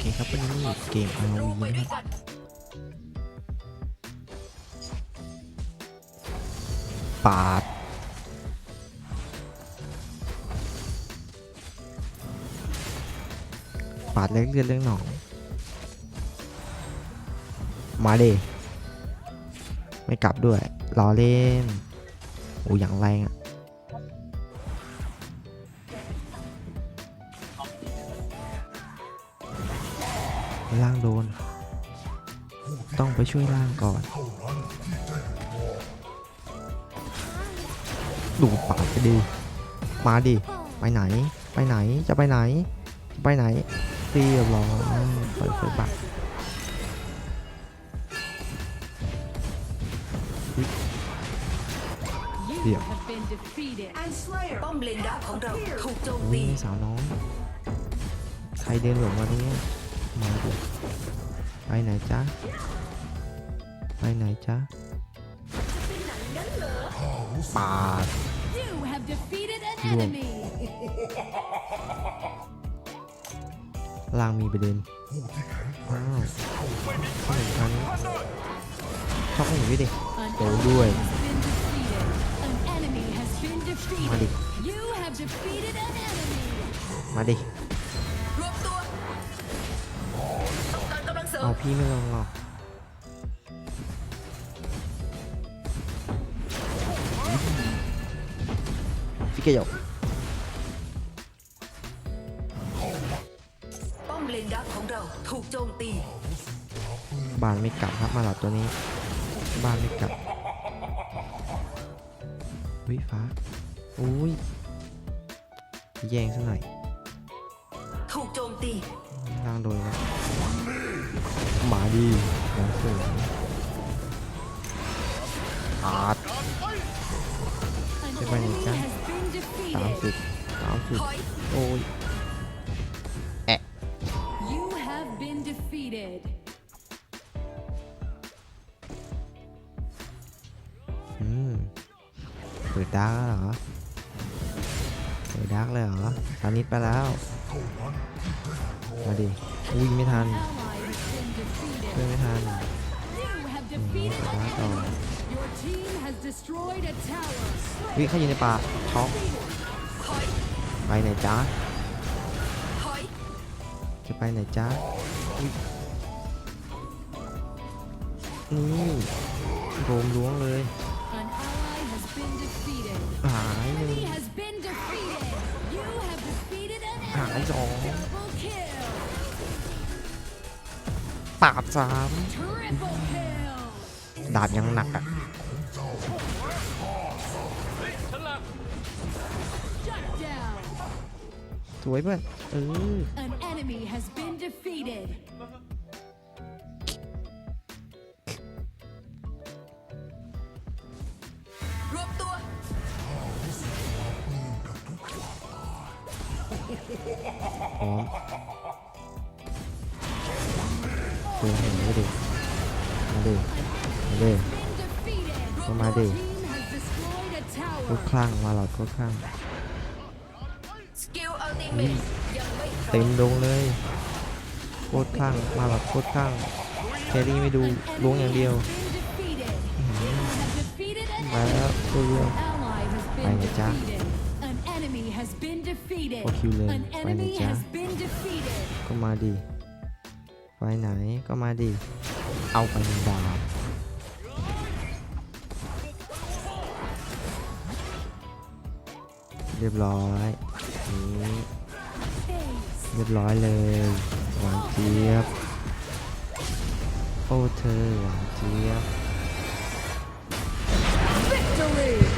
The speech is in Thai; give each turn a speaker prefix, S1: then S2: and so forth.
S1: เคครับวันนี้เกม RV นะครับปาดปาดเล็กเลือดเรื่องหนองมาดิไม่กลับด้วยรอเล่นโอ้ยอย่างแรงอะ ล่างโดน ต้องไปช่วยล่างก่อนดูปาดไปดิมาดิ ไปไหน ไปไหน จะไปไหน จะไปไหนเรียบร้อยปล่อยไฟบัก
S2: You have been defeated.
S3: ป้อมเลนดักของเราถูกโจม
S1: อุ้
S3: ตี
S1: ยสาวน้อง ใครเดินหลงมาตรงเนี้ ยมาดิไปไหนจ๊ะไปไหนจ๊ะปาด
S2: You have defeated an
S1: Luôn.
S2: enemy.
S1: ล่างมีประเด็นอ้าวเหมือนกันชอบอย่างนี้ดิ
S2: An
S1: Đồ
S2: ally
S1: đuôi.
S2: has been defeated. An enemy has been
S1: มาดิ
S2: defeated. You have defeated an enemy.
S1: มาดิ
S3: เสริ
S1: เอา
S3: ม
S1: พี่ไม่ลองหรอกพี่เกยก
S3: ป้อมเลนดักของเราถูกโจมตี
S1: บ้านไม่กลับครับมาหลับตัวนี้ บ้านไม่กลับวิฟ้าอุ้ยแย่งซะหน่อย
S3: ถูกโจมตี
S1: ล่า งโดนแล้วหมาดีมาเสืออาด
S2: An
S1: Thế bay này
S2: enemy
S1: chắc.
S2: has been
S1: สาม
S2: defeated.
S1: สิบสามสิบ
S3: ถอย
S1: โอ้ย
S2: You have been defeated.
S1: อืมเปิดดาร์กแล้วเหรอเปิดดาร์กเลยเหรอตอนนี้ไปแล้ว มาดิ อุ้ยไม่ทัน
S2: team has destroyed a tower.
S1: วิเขาอยู่ในป่าช็อก
S3: ถอย
S1: ไปไหนจ๊ะ
S3: ถอย
S1: จะไปไหนจ๊ะอุ๊ยนี่โดมล้วงเลย
S2: An ally has been defeated.
S1: หายหนึ่ง
S2: He has been defeated. You have defeated an
S1: หาย
S2: enemy.
S1: สอง
S2: Double kill.
S1: ปาดสาม
S2: Triple kill.
S1: ดาบยังหนักอะ
S2: Shut down.
S1: สวยเพื่อน เออ
S2: An enemy has been defeated.
S3: รวมตัว
S1: พร้อมเดินเห็นไม่ดิมาดิมาดิ
S2: Been defeated.
S1: Come on,
S2: Your
S1: dude.
S2: team has destroyed a
S1: โค
S2: tower.
S1: ตรคลั่งมาหลอดโคตรคลั่ง
S3: สกิลอัลติเมทยังไม่พร้
S1: เต็
S3: อ
S1: ม
S3: ม
S1: ดงเลยโคตรคลั่งมาหลอดโคตรคลั่งแครี่ไม่ดู
S2: An
S1: ล้วงอย่าง
S2: enemy
S1: เดียว
S2: has been defeated. You have defeated an
S1: มาแล้ว
S2: enemy.
S1: ตัวเดียว
S2: Ally has
S1: Phải
S2: been
S1: này cha.
S2: defeated. An enemy has been defeated.
S1: Có kill lên.
S2: An
S1: Phải này
S2: enemy
S1: cha.
S2: has been defeated.
S1: ก็มาดิไปไหนก็มาดิเอาไปหนึ่งดาว เรียบร้อยนี้เรียบร้อยเลย หวานเจี๊ยบ โอ้เธอหวานเจี๊ยบ Victory!